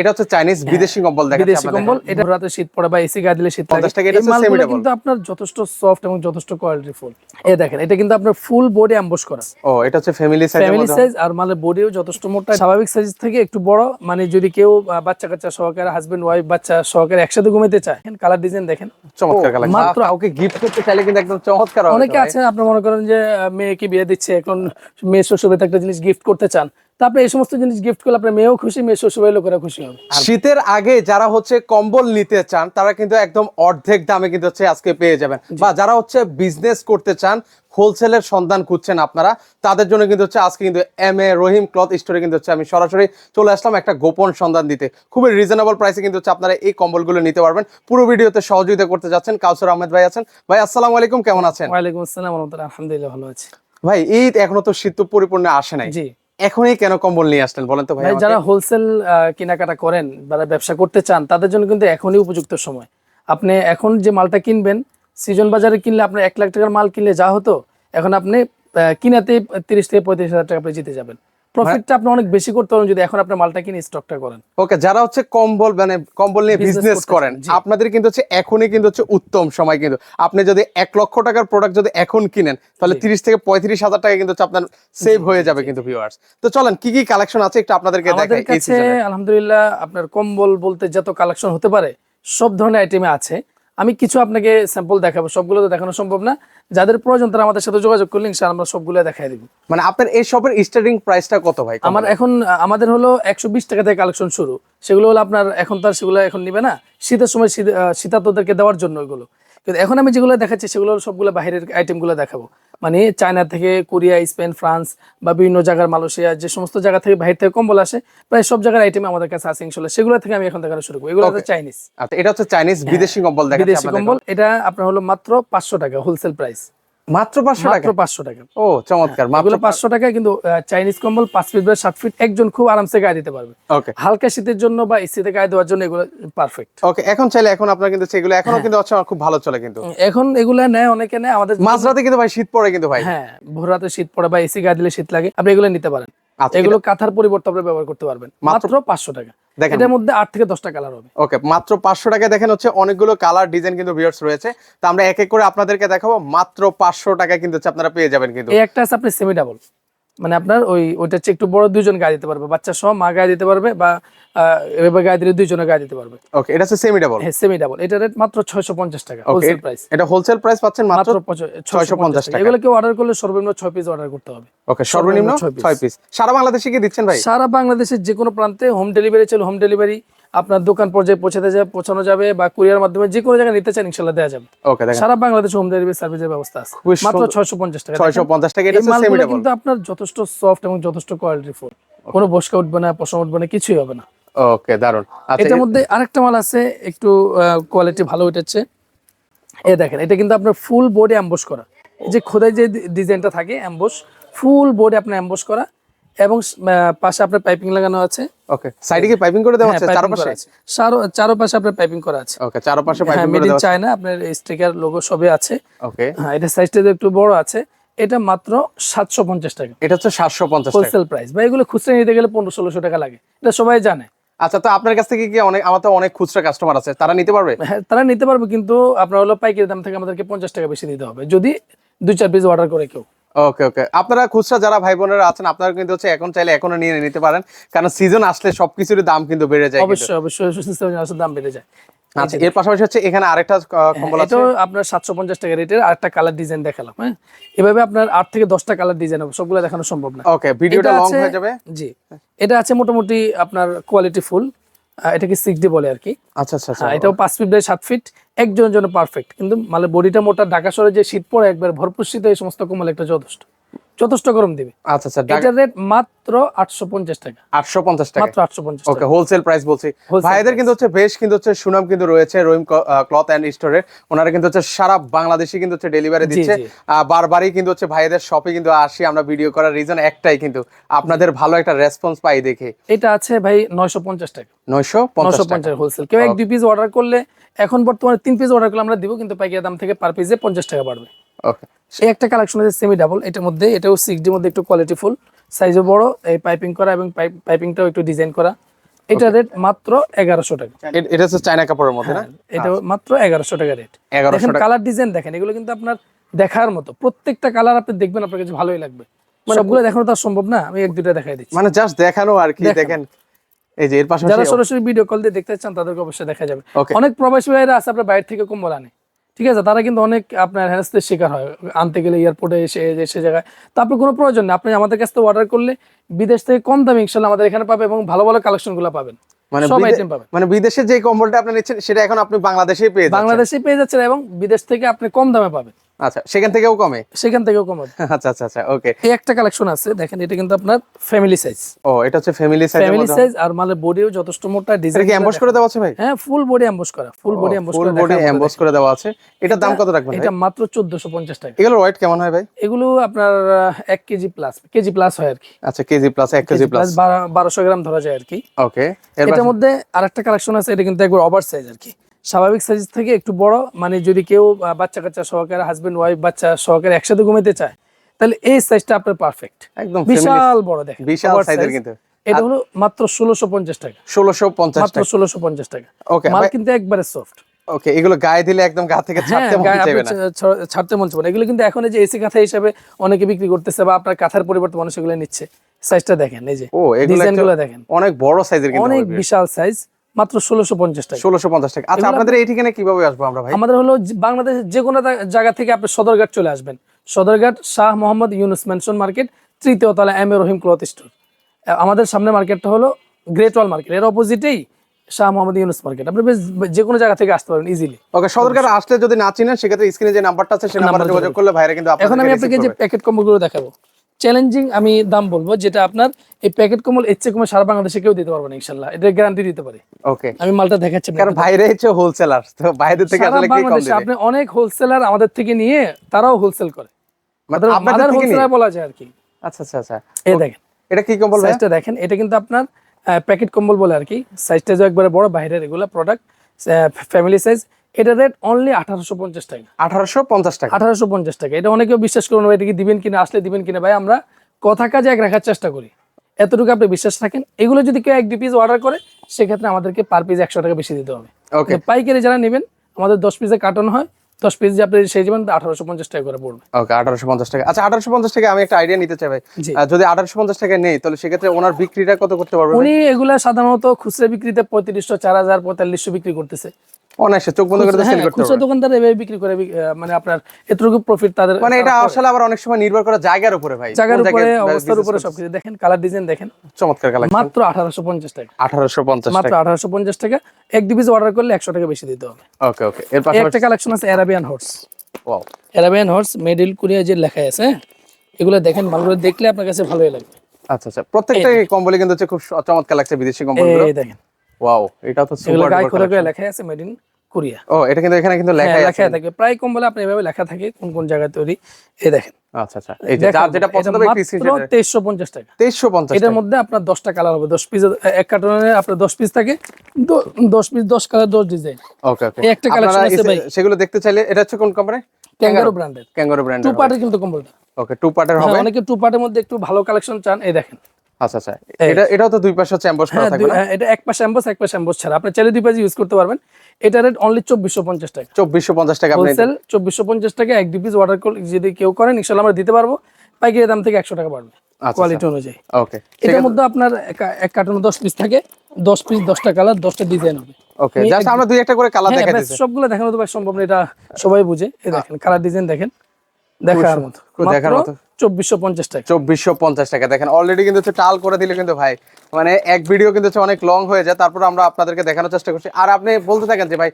এটা হচ্ছে চাইনিজ বিদেশি কম্বল দেখাচ্ছি বিদেশি কম্বল এটা রাতে শীত পড়ে বা এসি গায়ে দিলে শীত লাগে। 50 টাকা, এটা হচ্ছে মালগুলো semi-double। কিন্তু আপনার যথেষ্ট সফট এবং যথেষ্ট কোয়ালিটি ফুল। এই দেখেন এটা কিন্তু আপনার ফুল বডি অ্যাম্বস করা। ও এটা হচ্ছে ফ্যামিলি সাইজের ফ্যামিলি সাইজ আর মালের বডিও যথেষ্ট মোটা। স্বাভাবিক সাইজ থেকে একটু বড় মানে যদি কেউ বাচ্চা কাচ্চা সহকারে হাজবেন্ড ওয়াইফ বাচ্চা সহকারে একসাথে ঘুমাইতে চায় কালার ডিজাইন দেখেন। চমৎকার কালার মাত্র কাউকে গিফট করতে চাইলে কিন্তু একদম চমৎকার হবে অনেকে তো ভাই। আছে আপনি মনে করেন যে মেয়েকে বিয়ে দিচ্ছে এখন মেয়ে শ্বশুরবাড়িতে একটা জিনিস গিফট করতে চান তা আপনি এই সমস্ত জিনিস গিফট করলে আপনার মেয়েও খুশি মেয়ে শ্বশুরবাড়ির লোকেরা খুশি হবে। শীতের আগে যারা হচ্ছে কম্বল নিতে চান তারা কিন্তু একদম অর্ধেক দামে কিন্তু হচ্ছে আজকে পেয়ে যাবেন। বা যারা হচ্ছে বিজনেস করতে চান হোলসেলের সন্ধান খুঁজছেন আপনারা তাদের জন্য কিন্তু হচ্ছে আজকে কিন্তু এম এ রহিম ক্লথ স্টোরে কিন্তু হচ্ছে আমি সরাসরি চলে আসলাম একটা গোপন সন্ধান দিতে। খুবই রিজনেবল প্রাইসে কিন্তু হচ্ছে আপনারা এই কম্বলগুলো নিতে পারবেন। পুরো ভিডিওতে সহযোগিতা করতে যাচ্ছেন কাউসর আহমেদ ভাই আছেন। ভাই আসসালামু আলাইকুম কেমন আছেন? ওয়ালাইকুম আসসালাম আলহামদুলিল্লাহ ভালো আছি। ভাই এই এখনও তো শীত পরিপূর্ণ আসে নাই। জি। এখনই কেন কম্বল নিয়ে আসলেন? বলেন তো ভাই যারা হোলসেল কেনাকাটা করেন যারা ব্যবসা করতে চান তাদের জন্য কিন্তু এখনই উপযুক্ত সময়। আপনি এখন যে মালটা কিনবেন সিজন বাজারে কিনলে আপনার এক লাখ টাকার মাল কিনলে যা হতো এখন আপনি কিনাতে তিরিশ থেকে পঁয়ত্রিশ হাজার টাকা আপনি জিতে যাবেন। প্রফিটটা আপনি অনেক বেশি করতে পারেন যদি এখন আপনার মালটা কিনে স্টকটা করেন। ওকে যারা হচ্ছে কম্বল মানে কম্বল নিয়ে বিজনেস করেন আপনাদের কিন্তু হচ্ছে এখনই কিন্তু হচ্ছে উত্তম সময় কিন্তু। আপনি যদি এক লক্ষ টাকার প্রোডাক্ট যদি এখন কিনেন তাহলে তিরিশ থেকে পঁয়ত্রিশ হাজার টাকা কিন্তু আপনার সেভ হয়ে যাবে কিন্তু ভিউয়ার্স তো চলেন কি কি কালেকশন আছে একটু আপনাদেরকে আমাদের কাছে আলহামদুলিল্লাহ আপনার কম্বল বলতে যত কালেকশন হতে পারে সব ধরনের আইটেমে আছে। আমি কিছু আপনাকে স্যাম্পল দেখাবো। সবগুলো তো দেখানো সম্ভব না। যাদের প্রয়োজন তারা আমাদের সাথে যোগাযোগ করলে ইনশাআল্লাহ আমরা সবগুলো দেখাই দিব। মানে আপনার এই শপের স্টার্টিং প্রাইসটা কত ভাই? আমার এখন আমাদের হলো একশো বিশ টাকা থেকে কালেকশন শুরু। সেগুলো হলো আপনার এখন তার সেগুলো এখন নিবে না। শীতের সময় শীত- আহ, শীতার্তদেরকে দেওয়ার জন্য ওইগুলো। কিন্তু এখন আমি যেগুলো দেখাচ্ছি সেগুলো সবগুলো বাইরের আইটেমগুলো দেখাবো। মানে চায়না থেকে কোরিয়া স্পেন ফ্রান্স বা বিভিন্ন জায়গার মালয়েশিয়া যে সমস্ত জায়গা থেকে বাইরে থেকে কম্বল আসে প্রায় সব জায়গার আইটেম আমাদের কাছে আছে ইনশাল্লাহ সেগুলো থেকে আমি এখন দেখানো শুরু করব। এগুলো হচ্ছে চাইনিজ। আচ্ছা এটা হচ্ছে চাইনিজ বিদেশি কম্বল বিদেশি কম্বল। এটা আপনার হলো মাত্র পাঁচশো টাকা হোলসেল প্রাইস মাত্র পাঁচশো টাকা? পাঁচশো টাকা। ও চমৎকার। মাত্র পাঁচশো টাকা কিন্তু চাইনিজ কম্বল পাঁচ ফিট বা সাত ফিট একজন খুব আরামসে গায়ে দিতে পারবে। ওকে হালকা শীতের জন্য বা এসিতে গায়ে দেওয়ার জন্য এগুলো পারফেক্ট ওকে এখন চাইলে এখন আপনার কিন্তু সেগুলো এখনও কিন্তু আচ্ছা খুব ভালো চলে কিন্তু। এখন এগুলো নেয় অনেকে নেয় আমাদের মাঝরাতে কিন্তু ভাই শীত পড়ে কিন্তু ভাই। হ্যাঁ ভোর রাতে শীত পড়ে বা এসি গায়ে দিলে শীত লাগে আপনি এগুলো নিতে পারেন। এগুলো কাঁথার পরিবর্তে আপনি ব্যবহার করতে পারবেন। মাত্র- পাঁচশো টাকা। দেখেন। এটার মধ্যে আট থেকে দশটা কালার হবে। ওকে মাত্র পাঁচশো টাকায় দেখেন হচ্ছে অনেকগুলো কালার ডিজাইন কিন্তু ভিউয়ার্স রয়েছে। তো আমরা এক এক করে আপনাদেরকে দেখাবো মাত্র পাঁচশো কিন্তু আপনারা পেয়ে যাবেন কিন্তু। একটা আছে আপনি সেমি ডাবল মানে আপনার ওই ওইটা হচ্ছে একটু বড় দুইজন গায়ে দিতে পারবে। বাচ্চা সহ মা গায়ে দিতে পারবে বা এভাবে গায়ে দিলে দুইজনে গায়ে দিতে পারবে। ওকে এটা হচ্ছে সেমি ডাবল হ্যাঁ সেমি ডাবল এটা রেট মাত্র ছয়শো পঞ্চাশ টাকা হোলসেল প্রাইস এটা হোলসেল প্রাইস পাচ্ছেন মাত্র মাত্র ছয়শো পঞ্চাশ টাকা। এগুলো কেউ অর্ডার করলে সর্বনিম্ন ছয় পিস অর্ডার করতে হবে। ওকে সর্বনিম্ন ছয় piece। ছয় পিস সারা বাংলাদেশে কি দিচ্ছেন ভাই? সারা বাংলাদেশের যে কোনো প্রান্তে হোম ডেলিভারি চলে হোম ডেলিভারি আপনার দোকান পর্যায়ে পৌঁছাতে যাবে পৌঁছানো যাবে বা কুরিয়ার মাধ্যমে যে কোনো জায়গায় নিতে চান ইনশাল্লাহ দেওয়া যাবে। ওকে দেখেন। সারা বাংলাদেশে হোম ডেলিভারি সার্ভিসের ব্যবস্থা আছে। মাত্র সুন্দর। ছয়শো পঞ্চাশ টাকা। ছয়শো পঞ্চাশ টাকা এটা সেমি ডাবল কিন্তু আপনার যথেষ্ট সফট এবং যথেষ্ট কোয়ালিটি ফুল কোনো বসকা উঠবে না পশম উঠবে না কিছুই হবে না। ওকে দারুণ আচ্ছা এটার মধ্যে আরেকটা মাল আছে একটু কোয়ালিটি ভালো উঠেছে। এ দেখেন এটা কিন্তু আপনার ফুল বডি অ্যাম্বস করা। এই যে খোদাই যে ডিজাইনটা থাকে অ্যাম্বস ফুল বডি আপনার অ্যাম্বস করা। এবং পাশে আপনার পাইপিং লাগানো আছে। ওকে সাইডে কি পাইপিং করে দেওয়া হ্যাঁ, চারপাশে? করা আছে। চারো- চারোপাশে আপনার পাইপিং করা আছে। ওকে চারপাশে হ্যাঁ পাইপিং করে মেড ইন দেওয়া চায়না আপনার স্টিকার লোগো সবই আছে। ওকে হ্যাঁ এটা সাইজটা একটু বড় আছে এটা মাত্র সাতশো পঞ্চাশ টাকা। এটা হচ্ছে সাতশো পঞ্চাশ টাকা। হোলসেল প্রাইস বা এগুলো খুচরা নিতে গেলে পনেরো ষোলোশো টাকা লাগে। এটা সবাই জানে। আচ্ছা তো আপনার কাছ থেকে কি অনেক আমার তো অনেক খুচরা কাস্টমার আছে। তারা নিতে পারবে? হ্যাঁ তারা নিতে পারবে কিন্তু আপনার হলো পাইকারি দাম থেকে আমাদেরকে পঞ্চাশ টাকা বেশি দিতে হবে। যদি দুই চার পিস অর্ডার করে কেউ। ওকে ওকে আপনারা খুচরা যারা ভাই বোনেরা আছেন আপনারা কিন্তু হচ্ছে এখন চাইলে এখনও নিয়ে নিতে পারেন। কারণ সিজন আসলে সবকিছুর দাম কিন্তু বেড়ে যায়। অবশ্যই অবশ্যই সিস্টেম দাম বেড়ে যায়। আচ্ছা এর পাশাপাশি হচ্ছে এখানে আরেকটা আহ, কম্বল আছে। আপনার সাতশো পঞ্চাশ টাকা রেটের আরেকটা কালার ডিজাইন দেখালাম হ্যাঁ? এভাবে আপনার আট থেকে দশটা কালার ডিজাইন হবে সবগুলো দেখানো সম্ভব না। ওকে ভিডিওটা লং হয়ে যাবে। জি এটা আছে মোটামুটি আপনার কোয়ালিটি ফুল এটাকে সিক্স ডি বলে আর কি আচ্ছা আচ্ছা আচ্ছা। হ্যাঁ এটাও পাঁচ ফিট বাই সাত ফিট একজনের জন্য পারফেক্ট কিন্তু মানে বডিটা মোটা ঢাকা শহরে যে শীত পড়ে একবার ভরপুর শীতে এই সমস্ত কোমল একটা যথেষ্ট যথেষ্ট গরম দিবে। আচ্ছা আচ্ছা এটার রেট মাত্র আটশো পঞ্চাশ টাকা। আটশো পঞ্চাশ টাকা। মাত্র আটশো পঞ্চাশ ওকে হোলসেল প্রাইস বলছি। ভাইদের কিন্তু হচ্ছে বেশ কিন্তু হচ্ছে সুনাম কিন্তু রয়েছে রহিম ক্লথ অ্যান্ড স্টোরে ওনারা কিন্তু হচ্ছে সারা বাংলাদেশে কিন্তু হচ্ছে ডেলিভারি দিচ্ছে। বারবারই কিন্তু হচ্ছে ভাইদের শপে কিন্তু আসি আমরা ভিডিও করার রিজন একটাই কিন্তু আপনাদের ভালো একটা রেসপন্স পাই দেখে। এটা আছে ভাই নয়শো পঞ্চাশ টাকা। নয়শো পঞ্চাশ নশো টাকা পঞ্চাশ হোলসেল কেউ এক দুই পিস অর্ডার করলে এখন বর্তমানে তিন পিস অর্ডার করলে আমরা দিব কিন্তু পাইকারি দাম থেকে পার পিসে পঞ্চাশ টাকা বাড়বে। ওকে এই একটা কালেকশন আছে সেমি ডাবল এটার মধ্যে এটাও সিক্স ডির মধ্যে একটু কোয়ালিটি ফুল সাইজও বড় এই পাইপিং করা এবং পাইপিংটাও একটু ডিজাইন করা। এটা রেট মাত্র এগারোশো টাকা। এটা হচ্ছে চায়না কাপড়ের মধ্যে না? এটা মাত্র এগারোশো টাকা রেট এগারোশো কালার ডিজাইন দেখেন এগুলো কিন্তু আপনার দেখার মতো। প্রত্যেকটা কালার আপনি দেখবেন আপনার কাছে ভালোই লাগবে। সবগুলো দেখানো তো সম্ভব না আমি এক দুটো দেখাই দিচ্ছি। মানে জাস্ট দেখানো আর কি দেখেন। এই যে এর যারা সরাসরি ভিডিও কল দিয়ে দেখতে চান তাদেরকে অবশ্যই দেখা যাবে। অনেক প্রবাসী ভাইরা আছে আপনার বাইরে থেকে কম্বল আনে। ঠিক আছে? তারা কিন্তু অনেক আপনার হ্যারাসের শিকার হয়। আনতে গেলে এয়ারপোর্টে এসে যে সে জায়গায়। তো আপনার কোনো প্রয়োজন নেই। আপনি আমাদের কাছ থেকে অর্ডার করলে বিদেশ থেকে কম দামে ইনশাল্লাহ আমাদের এখানে পাবে এবং ভালো ভালো কালেকশনগুলো পাবেন। মানে পাবেন। মানে বিদেশে যে কম্বলটা আপনি নিচ্ছেন সেটা এখন আপনি বাংলাদেশেই পেয়ে বাংলাদেশে পেয়ে যাচ্ছেন এবং বিদেশ থেকে আপনি কম দামে পাবেন। আচ্ছা সেখান থেকেও কমে? সেখান থেকেও কম। আচ্ছা আচ্ছা আচ্ছা ওকে এই একটা কালেকশন আছে দেখেন এটা কিন্তু আপনার ফ্যামিলি সাইজ ও এটা হচ্ছে ফ্যামিলি সাইজের ফ্যামিলি সাইজ আর মালে বডিও যথেষ্ট মোটা ডিজাইন কি এমবস করে দেওয়া আছে ভাই? হ্যাঁ ফুল বডি এমবস করা full body emboss full body emboss করে দেওয়া আছে। এটার দাম কত রাখবেন এটা মাত্র চোদ্দশো পঞ্চাশ টাকা। এগুলোর ওয়েট কেমন হয় ভাই? এগুলো আপনার আহ, এক কেজি প্লাস কেজি প্লাস হয় আর কি আচ্ছা কেজি প্লাস এক কেজি প্লাস প্লাস বারোশো গ্রাম ধরা যায় আর কি ওকে এর এটার মধ্যে আরেকটা কালেকশন আছে এটা কিন্তু একবার ওভার সাইজ আর কি স্বাভাবিক সাইজ থেকে একটু বড় মানে যদি কেউ বাচ্চা কাচ্চা সহকারে হাজবেন্ড ওয়াইফ বাচ্চা সহকারে একসাথে ঘুমাইতে চায় তাহলে এই সাইজটা আপনার পারফেক্ট একদম বিশাল বড় দেখেন। বিশাল সাইজের কিন্তু। এটা হলো মাত্র ষোলোশো পঞ্চাশ টাকা। ষোলোশো পঞ্চাশ মাত্র ষোলোশো পঞ্চাশ টাকা। ওকে মাল কিন্তু একবারে সফট ওকে এগুলো গায়ে দিলে একদম গা থেকে হ্যাঁ ছাড়তে মন চাইবে না। ছাড়তে মন চাবে না। এগুলো কিন্তু এখন এই যে এসি কাঁথা হিসেবে অনেকে বিক্রি করতেছে বা আপনার কাঁথার পরিবর্তে মানুষ এগুলো নিচ্ছে। সাইজটা দেখেন এই যে ও এগুলো দেখেন। অনেক বড় সাইজের কিন্তু অনেক বিশাল সাইজ মাত্র ষোলোশো পঞ্চাশ টাকা। ষোলোশো পঞ্চাশ টাকা। আচ্ছা আপনাদের এই ঠিকানা কীভাবে আসব আমরা ভাই? আমাদের হলো বাংলাদেশের যে কোনো জায়গা থেকে আপনি সদরঘাট চলে আসবেন। সদরঘাট শাহ মোহাম্মদ ইউনুস মার্কেট তৃতীয় তলা M A Rahim cloth store. আমাদের সামনে মার্কেটটা হলো গ্রেট ওয়াল মার্কেট। এর অপোজিটেই শাহ মোহাম্মদ ইউনুস মার্কেট। আপনি বেশ যে কোনো জায়গা থেকে আসতে পারেন ইজিলি ওকে সদরকার আসলে যদি না চিনেন সেক্ষেত্রে স্ক্রিনে যে নাম্বারটা আছে সেই নাম্বারে যোগাযোগ করলে ভাইরা কিন্তু এখন আমি আপনাকে যে প্যাকেট কম্বলগুলো দেখাবো। চ্যালেঞ্জিং আমি দাম বলব যেটা আপনার এই প্যাকেট কম্বল এর চেয়ে কমে সারা বাংলাদেশে কেউ দিতে পারবে না ইনশাল্লাহ। এটা গ্যারান্টি দিতে পারে। ওকে আমি মালটা দেখাচ্ছি কারণ ভাইরা হচ্ছে হোলসেলার তো বাইরে থেকে আসলে কি কম দিবে? আপনি অনেক হোলসেলার আমাদের থেকে নিয়ে তারাও হোলসেল করে। মানে নিয়ে? হোলসেলার বলা যায় আর কি। আচ্ছা আচ্ছা আচ্ছা। এই দেখেন। এটা কি কম্বল সাইজটা দেখেন। এটা কিন্তু আপনার প্যাকেট কম্বল বলে আর কি। সাইজটা যে একবারে বড় বাইরের এগুলো প্রোডাক্ট ফ্যামিলি সাইজ এটা রেট অনলি আঠারোশো পঞ্চাশ টাকা। আঠারোশো পঞ্চাশ টাকা। আঠারোশো পঞ্চাশ টাকা। এটা অনেকেও বিশ্বাস করুন ভাই এটা কি দিবেন কিনা আসলে দিবেন কিনা? ভাই আমরা কথা কাজে এক রাখার চেষ্টা করি। এতটুকু আপনি বিশ্বাস রাখেন। এগুলো যদি কেউ এক পিস অর্ডার করে সেক্ষেত্রে আমাদেরকে পার পিস একশো টাকা বেশি দিতে হবে। ওকে পাইকারি যারা নেবেন আমাদের দশ পিসে কার্টন হয় দশ পিস যে আপনি সেই যাবেন আঠারোশো পঞ্চাশ টাকা করে পড়বে। ওকে আঠারোশো পঞ্চাশ টাকা। আচ্ছা আঠারোশো পঞ্চাশ টাকা আমি একটা আইডিয়া নিতে চাই ভাই। যদি আঠারোশো পঞ্চাশ টাকা নেই তাহলে সেক্ষেত্রে ওনার বিক্রিটা কত করতে পারবেন উনি এগুলা সাধারণত খুচরা বিক্রিতে পঁয়ত্রিশশো চার হাজার পঁয়তাল্লিশশো বিক্রি করতেছে। অনায়াসে চোখ বন্ধ করে সেল হ্যাঁ, করতে খুচরা দোকানদার এভাবে বিক্রি করে মানে আপনার এতটুকু প্রফিট তাদের মানে এটা আসলে আবার অনেক সময় নির্ভর করে জায়গার উপরে ভাই জায়গার উপরে অবস্থার উপরে সবকিছু। দেখেন কালার ডিজাইন দেখেন। চমৎকার কালেকশন মাত্র আঠারোশো পঞ্চাশ টাকা। আঠারোশো পঞ্চাশ মাত্র টাকা। আঠারোশো পঞ্চাশ টাকা। এক অর্ডার করলে একশো টাকা বেশি দিতে হবে। ওকে ওকে এর একটা কালেকশন আছে Arabian horse Arabian horse made in Korea যে লেখা আছে হ্যাঁ? এগুলো দেখেন মালগুলো দেখলে আপনার কাছে ভালোই লাগবে। আচ্ছা আচ্ছা। প্রত্যেকটা কম্বলই কিন্তু হচ্ছে খুব চমৎকার লাগছে বিদেশি কম্বলগুলো। এই দেখেন। ওয়াও এটা তো সুপার লেখা আছে মেড ইন কোরিয়া। ও এটা কিন্তু এখানে কিন্তু লেখাই আছে। লেখা থাকে। প্রায় কম্বলে আপনি এভাবে লেখা থাকে কোন কোন জায়গায় তৈরি। এই দেখেন। আচ্ছা আচ্ছা। এই যে যেটা পছন্দ হবে একটু স্ক্রিনশট তেইশশো পঞ্চাশ টাকা। তেইশশো পঞ্চাশ এটার মধ্যে আপনার দশটা কালার হবে। দশ পিস এক কার্টনে আপনার দশ পিস থাকে। দ- দশ পিস দশ কালার দশ ডিজাইন। ওকে ওকে। একটা collection আছে ভাই। সেগুলো দেখতে চাইলে এটা হচ্ছে কোন কোম্পানি ক্যাঙ্গারো ব্র্যান্ডের ক্যাঙ্গারো ব্র্যান্ড টু পার্টের কিন্তু কম্বলটা ওকে টু পার্টের হবে হ্যাঁ, অনেকে টু পার্টের মধ্যে একটু ভালো কালেকশন চান। এই দেখেন। আচ্ছা আচ্ছা। এটা এটাও তো দুই পাশে হচ্ছে এমবস করা হ্যাঁ থাকবে না? হ্যাঁ, এটা এক পাশে এম্বস এক পাশে এম্বস ছাড়া। আপনি চাইলে দুই পাশে ইউজ করতে পারবেন। এটা রেট অনলি টাকা। আপনি হোলসেল এক দুই পিস করলে যদি কেউ করেন আমরা দিতে পারব। পাইকারি দাম থেকে একশো টাকা বাড়বে আচ্ছা, কোয়ালিটি অনুযায়ী। ওকে এটার মধ্যে আপনার এক- কার্টনে পিস থাকে দশ পিস দশটা কালার দশটা ডিজাইন হবে। ওকে জাস্ট আমরা দুই একটা করে কালার হ্যাঁ দিচ্ছি। সবগুলো দেখানো তো সম্ভব না এটা সবাই বুঝে। এই দেখেন কালার ডিজাইন দেখেন। দেখার মতো। দেখার মতো। চব্বিশশো পঞ্চাশ টাকা। চব্বিশশো পঞ্চাশ টাকা। দেখেন অলরেডি কিন্তু হচ্ছে টাল করে দিলে কিন্তু ভাই মানে এক ভিডিও কিন্তু হচ্ছে অনেক লং হয়ে যায়। তারপর আমরা আপনাদেরকে দেখানোর চেষ্টা করছি। আর আপনি বলতে থাকেন যে ভাই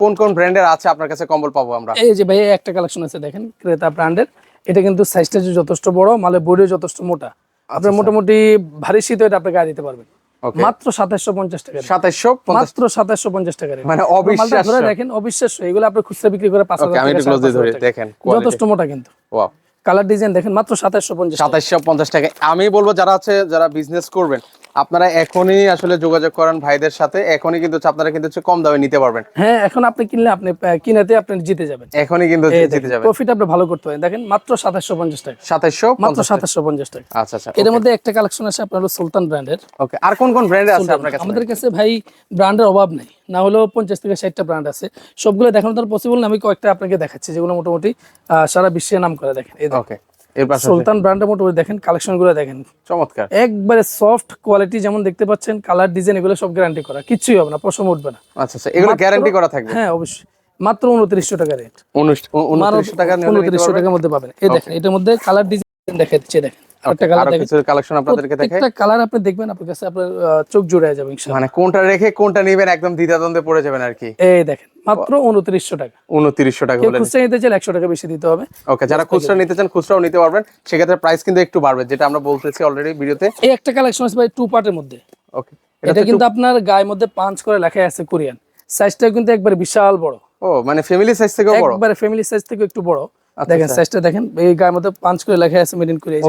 কোন কোন ব্র্যান্ডের আছে আপনার কাছে কম্বল পাবো আমরা? এই যে ভাই একটা কালেকশন আছে দেখেন ক্রেতা ব্র্যান্ডের এটা কিন্তু সাইজটা যথেষ্ট বড় মালে বডিও যথেষ্ট মোটা। আপনার মোটামুটি ভারী শীত এটা আপনি গায়ে দিতে পারবেন. মাত্র সাতাশশো পঞ্চাশ টাকা সাতাশশো মাত্র সাতাশশো পঞ্চাশ টাকা। মানে অবিশ্বাস ধরে দেখেন অবিশ্বাস্য। এগুলো আপনি খুচরা বিক্রি করে পাঁচ হাজার। দেখেন, যথেষ্ট মোটা কিন্তু। কালার ডিজাইন দেখেন মাত্র সাতাশশো পঞ্চাশ সাতাইশশো পঞ্চাশ টাকা। আমি বলব যারা আছে যারা বিজনেস করবেন আপনারা এখনই আসলে যোগাযোগ করেন ভাইদের সাথে এখনই কিন্তু আপনারা কিন্তু কম দামে নিতে পারবেন। হ্যাঁ এখন আপনি কিনলে আপনি কিনাতে আপনি জিতে যাবেন। এখনই কিন্তু জিতে যাবেন। প্রফিট আপনি ভালো করতে পারেন। দেখেন মাত্র সাতাশশো পঞ্চাশ টাকা। সাতাইশশো মাত্র সাতাশশো পঞ্চাশ টাকা। আচ্ছা আচ্ছা এর মধ্যে একটা কালেকশন আছে আপনার সুলতান ব্র্যান্ডের ওকে আর কোন কোন ব্র্যান্ডে আছে আপনার কাছে? আমাদের কাছে ভাই ব্র্যান্ডের অভাব নেই। না হলেও পঞ্চাশ থেকে ষাটটা ব্র্যান্ড আছে। সবগুলো দেখানো তার পসিবল না। আমি কয়েকটা আপনাকে দেখাচ্ছি যেগুলো মোটামুটি সারা বিশ্বে নাম করে দেখেন। এই। ওকে সুলতান ব্র্যান্ডের মোটামুটি দেখেন কালেকশনগুলো দেখেন। চমৎকার। একবারে সফট কোয়ালিটি যেমন দেখতে পাচ্ছেন কালার ডিজাইন এগুলো সব গ্যারান্টি করা কিছুই হবে না পশম উঠবে না। আচ্ছা আচ্ছা এগুলো গ্যারান্টি করা থাকবে? হ্যাঁ অবশ্যই। মাত্র উনত্রিশশো টাকা রেট উনত্রিশশো টাকা উনত্রিশশো টাকার মধ্যে পাবেন। এই দেখেন এটার মধ্যে কালার ডিজাইন কালার আরও দেখেন। কালেকশন আপনাদেরকে দেখাই। কালার আপনি দেখবেন আপনার কাছে আপনার চোখ জুড়ে যাবে ইনশাআল্লাহ। মানে কোনটা রেখে কোনটা নিবেন একদম দ্বিধাদ্বন্দ্বে পড়ে যাবেন আর কি। এই দেখেন মাত্র উনত্রিশশো টাকা। টাকা বলে খুচরা নিতে চাইলে একশো টাকা বেশি দিতে হবে। ওকে যারা খুচরা নিতে চান খুচরাও নিতে পারবেন। সেক্ষেত্রে প্রাইস কিন্তু একটু বাড়বে যেটা আমরা বলতেছি অলরেডি ভিডিওতে। এই একটা কালেকশন আছে ভাই টু পার্টের মধ্যে। ওকে এটা কিন্তু আপনার গায়ের মধ্যে পাঁচ করে লেখা আছে কোরিয়ান। সাইজটা কিন্তু একবার বিশাল বড়। ও মানে ফ্যামিলি সাইজ থেকেও বড়? একবারে ফ্যামিলি সাইজ থেকে একটু বড়। দেখেন সাইজটা দেখেন এই গায়ের মধ্যে পাঁচ করে লেখা আছে মেড ইন কোরিয়া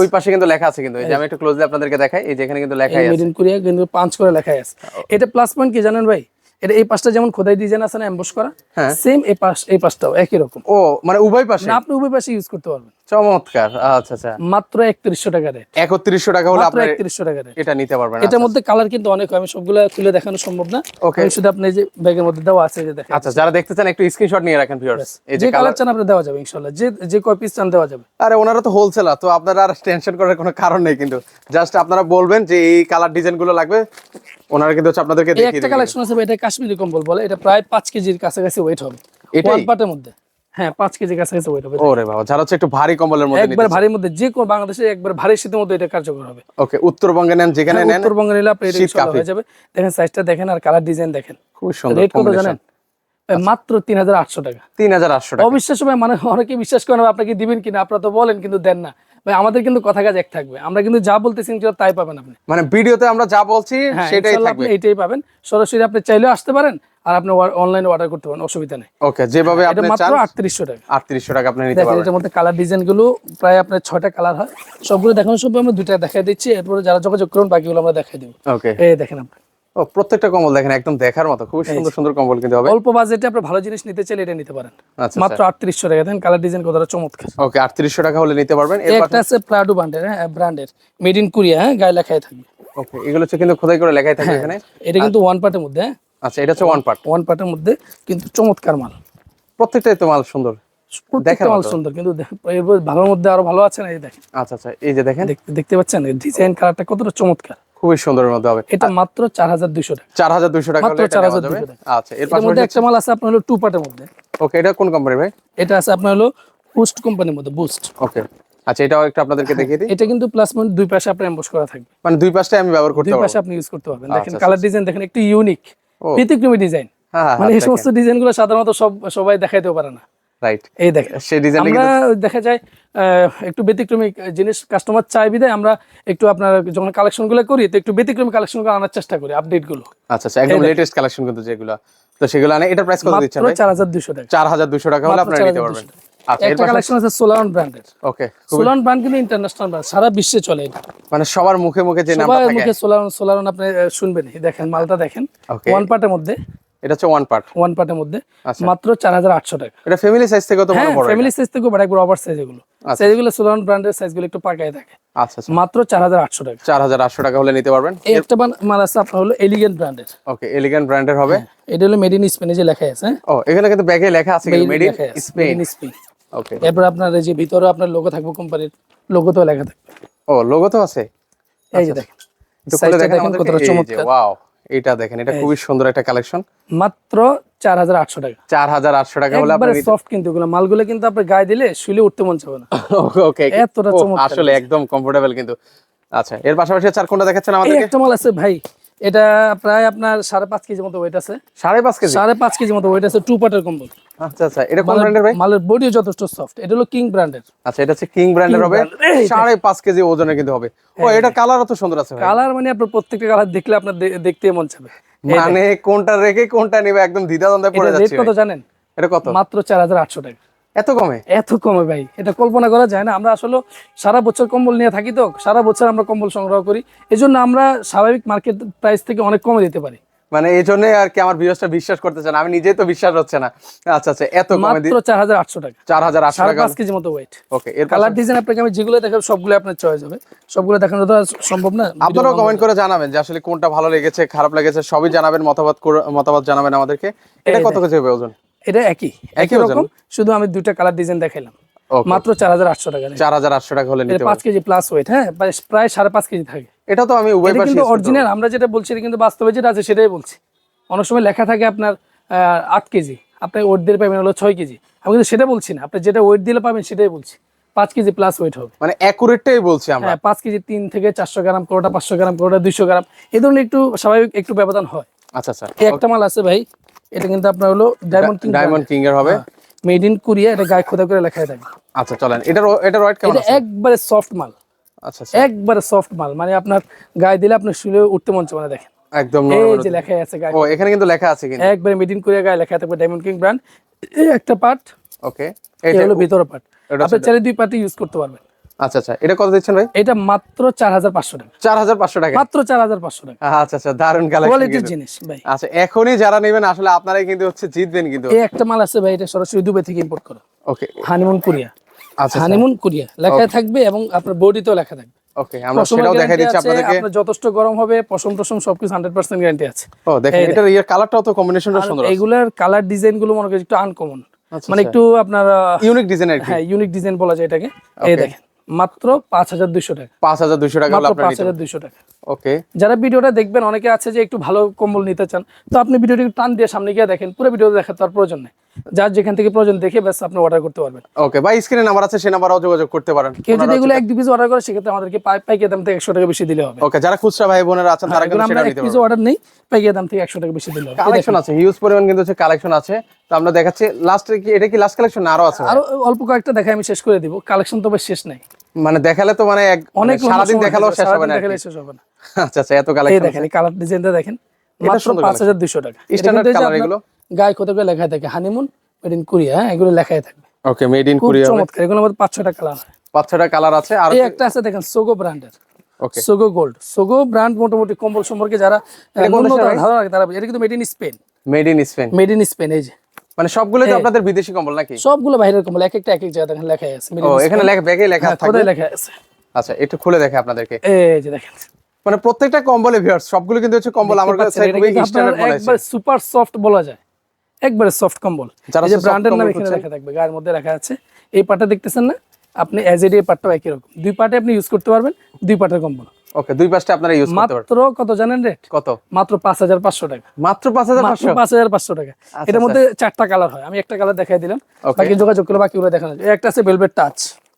ওই পাশে কিন্তু লেখা আছে কিন্তু এই যে আমি একটু ক্লোজলি আপনাদেরকে দেখাই এই যে এখানে কিন্তু লেখা আছে মেড ইন কোরিয়া কিন্তু পাঁচ করে লেখা আছে। এটা প্লাস পয়েন্ট কি জানেন ভাই? এটা এই পাশটা যেমন খোদাই ডিজাইন আছে না এমবস করা হ্যাঁ। সেম এই পাশ এই পাশটাও একই রকম। ও মানে উভয় পাশে? না আপনি উভয় পাশে ইউজ করতে পারবেন। চমৎকার আচ্ছা আচ্ছা। মাত্র একত্রিশশো টাকা রেট একত্রিশশো টাকা হলে আপনার একত্রিশশো টাকা রেট এটা নিতে পারবেন এটার মধ্যে কালার কিন্তু অনেক হয় আমি সবগুলো খুলে দেখানো সম্ভব না. আমি শুধু আপনি যে ব্যাগের মধ্যে দেওয়া আছে যে দেখেন। আচ্ছা যারা দেখতে চান একটু স্ক্রিনশট নিয়ে রাখেন ভিউয়ার্স এই যে কালার চান আপনি দেওয়া যাবে ইনশাল্লাহ যে যে কয় পিস চান দেওয়া যাবে। আরে ওনারা তো হোলসেলার তো আপনারা আর টেনশন করার কোনো কারণ নেই কিন্তু। জাস্ট আপনারা বলবেন যে এই কালার ডিজাইনগুলো লাগবে। ওনারা কিন্তু হচ্ছে আপনাদেরকে দেখিয়ে একটা কালেকশন আছে এটা কাশ্মীরি কম্বল বলে। এটা প্রায় পাঁচ কেজির কাছাকাছি ওয়েট হবে। পার্টের মধ্যে। হ্যাঁ পাঁচ কেজির কাছাকাছি ওয়েট হবে। ওরে বাবা যারা হচ্ছে একটু ভারী কম্বলের মধ্যে একবার ভারীর মধ্যে যে কোনো বাংলাদেশে একবার ভারী শীতের মধ্যে এটা কার্যকর হবে। ওকে উত্তরবঙ্গে নেন যেখানে নেন উত্তরবঙ্গে নিলে আপনি এটা হয়ে যাবে। দেখেন সাইজটা দেখেন আর কালার ডিজাইন দেখেন। খুব সুন্দর রেট কত জানেন? মাত্র তিন হাজার আটশো টাকা। তিন হাজার আটশো টাকা। অবিশ্বাস্য মানে অনেকে বিশ্বাস করেন আপনাকে দিবেন কিনা? আপনারা তো বলেন কিন্তু দেন না। ভাই আমাদের কিন্তু কথা কাজ এক থাকবে। আমরা কিন্তু যা বলতেছি ইনশাআল্লাহ তাই পাবেন আপনি। মানে ভিডিওতে আমরা যা বলছি হ্যাঁ সেটাই থাকবে। এইটাই পাবেন। সরাসরি আপনি চাইলেও আসতে পারেন আর আপনি অনলাইনে অর্ডার করতে পারেন অসুবিধা নেই। ওকে যেভাবে আপনি মাত্র চান আটত্রিশশো টাকা। আটত্রিশশো টাকা আপনি নিতে পারবেন। এটার মধ্যে কালার ডিজাইনগুলো প্রায় আপনার ছয়টা কালার হয়। সবগুলো দেখানো সব আমরা দুইটা দেখাই দিচ্ছি এরপরে যারা যোগাযোগ করুন বাকিগুলো আমরা দেখাই দিব। ওকে এই দেখেন আপনি ও প্রত্যেকটা কম্বল দেখেন একদম দেখার মতো। খুব সুন্দর সুন্দর কম্বল কিন্তু হবে। অল্প বাজেটে আপনি ভালো জিনিস নিতে চাইলে এটা নিতে পারেন। আচ্ছা মাত্র আটত্রিশশো টাকা। দেন কালার ডিজাইন কতটা চমৎকার। ওকে আটত্রিশশো টাকা হলে নিতে পারবেন। এই একটা আছে প্রাডো ব্র্যান্ডের হ্যাঁ ব্র্যান্ডের মেড ইন কোরিয়া হ্যাঁ গায়ে লেখাই থাকবে। ওকে এগুলো হচ্ছে কিন্তু খোদাই করে লেখাই থাকবে এখানে। এটা কিন্তু ওয়ান পার্টের মধ্যে হ্যাঁ। আচ্ছা এটা হচ্ছে ওয়ান পার্ট ওয়ান পার্টের মধ্যে কিন্তু চমৎকার মাল। প্রত্যেকটাই তো মাল সুন্দর। প্রত্যেকটা মাল সুন্দর কিন্তু ভালোর মধ্যে আরও ভালো আছে না এই দেখেন। আচ্ছা আচ্ছা এই যে দেখেন। দেখতে দেখতে পাচ্ছেন ডিজাইন কালারটা কতটা চমৎকার। খুবই সুন্দরের মধ্যে হবে। এটা মাত্র চার হাজার দুইশো টাকা। চার হাজার দুইশো টাকা মাত্র 4,200 টাকা। আচ্ছা এর পাশাপাশি একটা মাল আছে আপনার হলো টু পার্টের মধ্যে। ওকে এটা কোন কোম্পানি ভাই? এটা আছে আপনার হলো বুস্ট কোম্পানির মধ্যে বুস্ট ওকে আচ্ছা এটাও একটু আপনাদেরকে দেখিয়ে দিই। এটা কিন্তু প্লাস পয়েন্ট দুই পাশে আপনার এমবোস করা থাকবে। মানে দুই পাশটাই আমি ব্যবহার করতে দুই পারব। পাশে আপনি ইউজ করতে পারবেন। দেখেন আচ্ছা, কালার ডিজাইন দেখেন একটু ইউনিক। ব্যতিক্রমী ডিজাইন হ্যাঁ হ্যাঁ মানে এই সমস্ত ডিজাইনগুলো সাধারণত সব সবাই দেখাইতেও পারে না। রাইট এই দেখেন সেই আমরা দেখা যায় একটু ব্যতিক্রমী জিনিস কাস্টমার চাই বিদায় আমরা একটু আপনার যখন কালেকশনগুলো করি তো একটু ব্যতিক্রমী কালেকশনগুলো আনার চেষ্টা করি আপডেটগুলো। আচ্ছা আচ্ছা একদম লেটেস্ট কালেকশন কিন্তু যেগুলো তো সেগুলো আনে এটার প্রাইস কত দিচ্ছেন ভাই? চার হাজার দুইশো টাকা। চার হাজার দুশো টাকা হলে আপনারা নিতে পারবেন। আচ্ছা একটা কালেকশন আছে ব্র্যান্ডের ওকে সোলারন ব্র্যান্ড কিন্তু ইন্টারন্যাশনাল ব্র্যান্ড সারা বিশ্বে চলে এটা। মানে সবার মুখে মুখে যে নামটা সবার মুখে সোলারন সোলারন আপনি শুনবেন দেখেন মালটা দেখেন. ওয়ান পার্টের মধ্যে। এটা হচ্ছে ওয়ান পার্ট ওয়ান পার্টের মধ্যে। আচ্ছা। মাত্র চার হাজার আটশো টাকা। এটা ফ্যামিলি সাইজ থেকে তো হ্যাঁ বড় ফ্যামিলি সাইজ থেকে বড় একবার ওভার সাইজ এগুলো। ব্র্যান্ডের সাইজগুলো একটু পাকায় থাকে। আচ্ছা আচ্ছা। মাত্র টাকা। চার হাজার আটশো টাকা হলে নিতে পারবেন। একটা মাল আছে আপনার হলো এলিগেন্ট ব্র্যান্ডের ওকে এলিগেন্ট ব্র্যান্ডের হবে। এটা হলো মেড ইন স্পেনে যে লেখা আছে ও এখানে কিন্তু ব্যাগে লেখা আছে made in Spain Spain okay এরপর আপনার এই যে ভিতরে আপনার লোগো থাকবে কোম্পানির লোগোতেও লেখা থাকবে। ও লোগো তো আছে? এই যে দেখেন। সাইজটা দেখেন। কতটা চমৎকার। ওয়াও এটা দেখেন এটা খুবই সুন্দর একটা কালেকশন মাত্র চার হাজার আটশো টাকা। চার হাজার আটশো টাকা হলে আপনার সফট কিন্তু এগুলো। মালগুলো কিন্তু আপনি গায়ে দিলে শুলে উঠতে মন চাবে না। ওকে ওকে এতটা আসলে একদম কমফোর্টেবল কিন্তু। আচ্ছা এর পাশাপাশি চার কোনটা দেখাচ্ছেন আমাদের একটা মাল আছে ভাই। এটা প্রায় আপনার সাড়ে পাঁচ কেজি মতো ওয়েট আছে। সাড়ে পাঁচ কেজি? সাড়ে পাঁচ কেজি মতো ওয়েট আছে টু পার্টের কম্বল আচ্ছা আচ্ছা এটা কোন ব্র্যান্ডের ভাই? মালের বডিও যথেষ্ট সফট এটা হলো কিং ব্র্যান্ডের আচ্ছা এটা হচ্ছে কিং ব্র্যান্ডের হবে। brand, এই সাড়ে পাঁচ কেজি ওজনের কিন্তু হবে। ও এটা কালারও তো সুন্দর আছে ভাই। কালার মানে আপনার প্রত্যেকটা কালার দেখলে আপনার দেখতে মন চাবে। মানে কোনটা রেখে কোনটা নেবে একদম দ্বিধাদ্বন্দ্বে পড়ে এটা রেট কত জানেন? এটা কত? মাত্র চার হাজার আটশো টাকা। এত কমে? এত কমে ভাই। এটা কল্পনা করা যায় না। আমরা আসলে সারা বছর কম্বল নিয়ে থাকি তো সারা বছর আমরা কম্বল সংগ্রহ করি। এই জন্য আমরা স্বাভাবিক মার্কেট প্রাইস থেকে অনেক কমে দিতে পারি। মানে এই জন্য আর কি আমার ভিউসটা বিশ্বাস করতেছে না। আমি নিজেই তো বিশ্বাস হচ্ছে না। আচ্ছা আচ্ছা এত কমে মাত্র চার হাজার আটশো টাকা। চার হাজার আটশো সাড়ে টাকা পাঁচ কেজি মতো ওয়েট ওকে এর কালার ডিজাইন আপনাকে আমি যেগুলো দেখাবো সবগুলো আপনার চয়েস হবে। সবগুলো দেখানো তো সম্ভব না আপনারাও কমেন্ট করে জানাবেন যে আসলে কোনটা ভালো লেগেছে খারাপ লেগেছে সবই জানাবেন মতামত মতামত জানাবেন আমাদেরকে। এটা কত কেজি হবে ওজন? এটা একই একই রকম শুধু আমি দুইটা কালার ডিজাইন দেখাইলাম। মাত্র চার হাজার আটশো টাকা। চার হাজার আটশো টাকা হলে নিতে পারবেন। কেজি প্লাস ওয়েট হ্যাঁ প্রায়- প্রায় সাড়ে পাঁচ কেজি থাকে। এটা তো আমি উভয় পাশে কিন্তু অরিজিনাল আমরা যেটা বলছি এটা কিন্তু বাস্তবে যেটা আছে সেটাই বলছি। অনেক সময় লেখা থাকে আপনার আট কেজি আপনি ওয়েট দিলে পাবেন হলো ছয় কেজি। আমি কিন্তু সেটা বলছি না আপনি যেটা ওয়েট দিলে পাবেন সেটাই বলছি। পাঁচ কেজি প্লাস ওয়েট হবে। মানে অ্যাকুরেটটাই বলছি আমরা। হ্যাঁ পাঁচ কেজি তিন থেকে চারশো গ্রাম কোনোটা পাঁচশো গ্রাম কোনোটা দুইশো গ্রাম এই ধরনের একটু স্বাভাবিক একটু ব্যবধান হয়। আচ্ছা আচ্ছা। একটা মাল আছে ভাই এটা কিন্তু আপনার হলো ডায়মন্ড কিং ডায়মন্ড কিং এর হবে। মেড ইন কোরিয়া এটা গায়ে খোদা করে লেখা থাকে। আচ্ছা চলেন এটার এটার ওয়েট কেমন এটা আছে? একবারে সফট মাল। একবারে সফট মাল মানে আপনার গায়ে দিলে আপনি শুলে উঠতে মন চাবে দেখেন। একদম এই যে লেখাই আছে গায়ে। ও এখানে কিন্তু লেখা আছে কিন্তু। একবারে মেড ইন কোরিয়া গায়ে লেখা থাকবে ডায়মন্ড কিং ব্র্যান্ড এই একটা পার্ট ওকে এটা হলো ভিতরে পার্ট আপনি চাইলে দুই পার্টি ইউজ করতে পারবেন। আচ্ছা আচ্ছা। এটা কত দিচ্ছেন ভাই? এটা মাত্র চার হাজার পাঁচশো টাকা। চার হাজার পাঁচশো টাকা। মাত্র চার হাজার পাঁচশো টাকা। আচ্ছা আচ্ছা। দারুণ কালেকশন কোয়ালিটির জিনিস ভাই। আচ্ছা এখনই যারা নেবেন আসলে আপনারাই কিন্তু হচ্ছে জিতবেন কিন্তু। এই একটা মাল আছে ভাই এটা সরাসরি দুবাই থেকে ইম্পোর্ট করা। ওকে হানিমুন কোরিয়া আচ্ছা হানিমুন কোরিয়া লেখা থাকবে এবং আপনার বডিতেও লেখা থাকবে। ওকে আমরা সেটাও দেখাই দিচ্ছি আপনাদেরকে। আপনার যথেষ্ট গরম হবে পশম টসম সবকিছু হান্ড্রেড পার্সেন্ট গ্যারান্টি আছে। ও দেখেন এটার ইয়ের কালারটাও তো কম্বিনেশনটা সুন্দর এগুলার কালার ডিজাইনগুলো মনে করি একটু আনকমন মানে একটু আপনার ইউনিক ডিজাইন আর কি? হ্যাঁ ইউনিক ডিজাইন বলা যায় এটাকে। এই দেখেন মাত্র পাঁচ হাজার দুইশো টাকা। পাঁচ হাজার দুইশো টাকা পাঁচ হাজার দুইশো টাকা। ওকে যারা ভিডিওটা দেখবেন অনেকে আছে যে একটু ভালো কম্বল নিতে চান তো আপনি ভিডিওটি টান দিয়ে সামনে গিয়ে দেখেন পুরো ভিডিও দেখার তার প্রয়োজন নেই। যার যেখান থেকে প্রয়োজন দেখে ব্যাস আপনি অর্ডার করতে পারবেন। ওকে ভাই স্ক্রিনে নাম্বার আছে সেই নাম্বারও যোগাযোগ করতে পারেন। কেউ যদি এগুলো এক দু পিস অর্ডার করে সেক্ষেত্রে আমাদেরকে পাই- পাইকারি দাম থেকে একশো টাকা বেশি দিলে হবে। ওকে যারা খুচরা ভাই বোনেরা আছেন তারা কিন্তু আমরা সেটা পিস পারবেন। অর্ডার নেই পাইকারি দাম থেকে একশো টাকা বেশি দিলে হবে। কালেকশন আছে হিউজ পরিমাণ কিন্তু হচ্ছে কালেকশন আছে। তো আমরা দেখাচ্ছি লাস্টে কি এটা কি লাস্ট কালেকশন আরও আছে আরও অল্প কয়েকটা দেখে আমি শেষ করে দিব। কালেকশন তো বেশ শেষ নাই। মানে দেখালে তো মানে এক অনেক মানে সারাদিন দেখালেও শেষ হবে না দেখালে শেষ হবে না। আচ্ছা আচ্ছা এত কালেকশন দেখেন কালার ডিজাইনটা দেখেন মাত্র পাঁচ হাজার দুইশো টাকা। কিন্তু colour আপনার এগুলো? গায়ে কত করে লেখা থাকে? হানিমুন মেড ইন কোরিয়া হ্যাঁ? এগুলো লেখাই থাকবে ওকে মেড ইন খুব কোরিয়া চমৎকার। এগুলো আমাদের পাঁচ ছটা কালার পাঁচ ছটা কালার আছে আর এই একটা আছে দেখেন সোগো ব্র্যান্ডের ওকে সোগো গোল্ড সোগো ব্র্যান্ড মোটামুটি কম্বল সম্পর্কে যারা ধারণা রাখে তারা এটা কিন্তু made in Spain made in Spain made in Spain এই যে। মানে সবগুলো তো আপনাদের বিদেশি কম্বল নাকি? সবগুলো বাইরের কম্বল এক একটা এক এক জায়গায় দেখেন লেখাই আছে ও এখানে লেখা ব্যাগে লেখা হ্যাঁ, থাকবে কোথায় লেখা আছে? আচ্ছা একটু খুলে দেখে আপনাদেরকে। এই যে দেখেন। মানে প্রত্যেকটা কম্বলে ভিউয়ার্স সবগুলো কিন্তু হচ্ছে কম্বল আমার কাছে খুবই স্ট্যান্ডার্ড মনে একবার সুপার সফট বলা যায়। একবারে সফট কম্বল। যে ব্র্যান্ডের নাম এখানে। লেখা থাকবে গায়ের মধ্যে লেখা আছে। এই পার্টটা দেখতেছেন না? আপনি এজ এড এই পার্টটাও একই রকম। দুই পার্টে আপনি ইউজ করতে পারবেন দুই পার্টের কম্বল। ওকে দুই পাঁচটা আপনারা ইউজ করতে পারবেন। মাত্র কত জানেন রেট কত? মাত্র পাঁচ হাজার পাঁচশো টাকা। মাত্র পাঁচ হাজার মাত্র পাঁচশো পাঁচ হাজার পাঁচশো টাকা। এটার মধ্যে চারটা কালার হয়। আমি একটা কালার দেখাই দিলাম. বাকি যোগাযোগ করে বাকিগুলো দেখানো যায়। একটা আছে velvet touch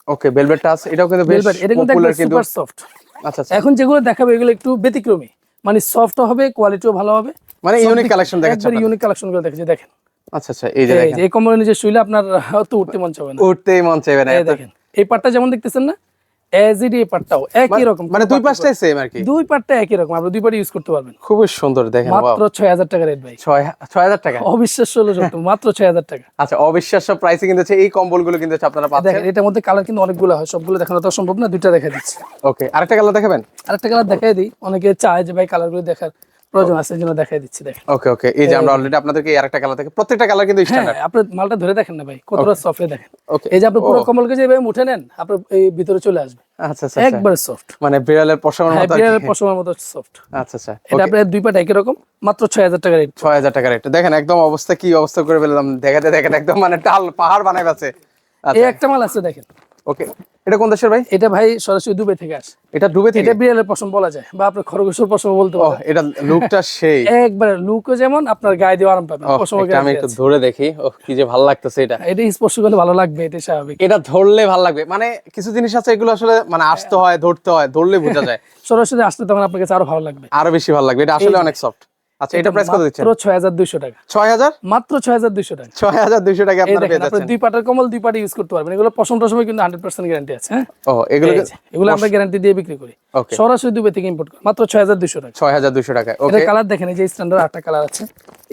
okay velvet touch এটাও কিন্তু ভেলভেট এটা কিন্তু সুপার সফট আচ্ছা আচ্ছা। এখন যেগুলো দেখাবো এগুলো একটু ব্যতিক্রমী। মানে সফট হবে কোয়ালিটিও ভালো হবে। মানে ইউনিক কালেকশন দেখাচ্ছে ইউনিক কালেকশনগুলো দেখেছি দেখেন। আচ্ছা আচ্ছা এই যে দেখেন। এই কম্বলের নিচে শুইলে আপনার হয়তো উঠতে মন চাবে না। উঠতেই মন চাইবে না দেখেন এই পার্টটা যেমন দেখতেছেন না এজ ইট এই পার্টটাও একই রকম মানে দুই পাঁচটাই সেম আর কি। দুই পার্টটা একই রকম আপনি দুই পার্ট ইউজ করতে পারবেন। খুবই সুন্দর দেখেন মাত্র ছয় হাজার টাকা রেট ভাই। ছয় ছয় হাজার টাকা? অবিশ্বাস্য হলো সত্য মাত্র ছয় হাজার টাকা। আচ্ছা অবিশ্বাস্য প্রাইসে কিন্তু হচ্ছে এই কম্বলগুলো কিন্তু আপনারা পাচ্ছেন। দেখেন এটার মধ্যে কালার কিন্তু অনেকগুলো হয় সবগুলো দেখানো তো সম্ভব না দুইটা দেখা দিচ্ছি। ওকে আরেকটা কালার দেখাবেন? আরেকটা কালার দেখাই দিই অনেকে চায় যে ভাই কালারগুলো দেখার। প্রয়োজন আছে এই জন্য দেখাই দিচ্ছি দেখেন। ওকে ওকে এই যে আমরা অলরেডি আপনাদেরকে এই আরেকটা কালার থেকে প্রত্যেকটা কালার কিন্তু স্ট্যান্ডার্ড আপনার মালটা ধরে দেখেন না ভাই কতটা সফট দেখেন। ওকে এই যে আপনি পুরো যে এভাবে উঠে নেন আপনার এই ভিতরে চলে আসবে। আচ্ছা আচ্ছা একবারে সফট মানে বিড়ালের পশমের হ্যাঁ মতো বিড়ালের পশমের মতো সফট আচ্ছা আচ্ছা। এটা আপনার দুই পাট একই রকম মাত্র ছয় হাজার টাকা রেট ছয় হাজার টাকা রেট দেখেন একদম অবস্থা কি অবস্থা করে ফেললাম। দেখাতে দেখাতে একদম মানে টাল পাহাড় বানাই আছে এই আচ্ছা একটা মাল আছে দেখেন। ওকে এটা কোন দেশের ভাই? এটা ভাই সরাসরি দুবাই থেকে আসে। এটা থেকে? এটা বিড়ালের পশম বলা যায় বা আপনার খরগোশের পশম বলতে পারেন। এটা লুকটা সেই। একবারে লুকও যেমন আপনার গায়ে দিয়ে আরাম পাবেন। পশম আমি একটু ধরে দেখি। ও কি যে ভালো লাগতেছে এটা। এটা স্পর্শ করলে ভালো লাগবে এটা স্বাভাবিক। এটা ধরলে ভালো লাগবে। মানে কিছু জিনিস আছে এগুলো আসলে মানে আসতে হয় ধরতে হয় ধরলে বোঝা যায়। সরাসরি আসতে তখন আপনার কাছে আরও ভালো লাগবে। আরও বেশি ভালো লাগবে। এটা আসলে অনেক সফট আচ্ছা এটা প্রাইস কত দিচ্ছেন মাত্র ছয় হাজার দুইশো টাকা। ছয় হাজার মাত্র ছয় হাজার দুইশো টাকা। ছয় হাজার দুইশো টাকা এই আপনারা পেয়ে যাচ্ছেন। দুই পাটের কমল দুই পাটে ইউজ করতে পারবেন। এগুলো পছন্দের সময় কিন্তু হান্ড্রেড পার্সেন্ট গ্যারান্টি আছে হ্যাঁ? ও এগুলো এগুলো আমরা গ্যারান্টি দিয়ে বিক্রি করি। সরাসরি দুবাই থেকে ইম্পোর্ট করি। মাত্র ছয় হাজার দুইশো টাকা। ছয় হাজার দুইশো টাকা এটা কালার দেখেন এই যে স্ট্যান্ডার্ড আটটা কালার আছে।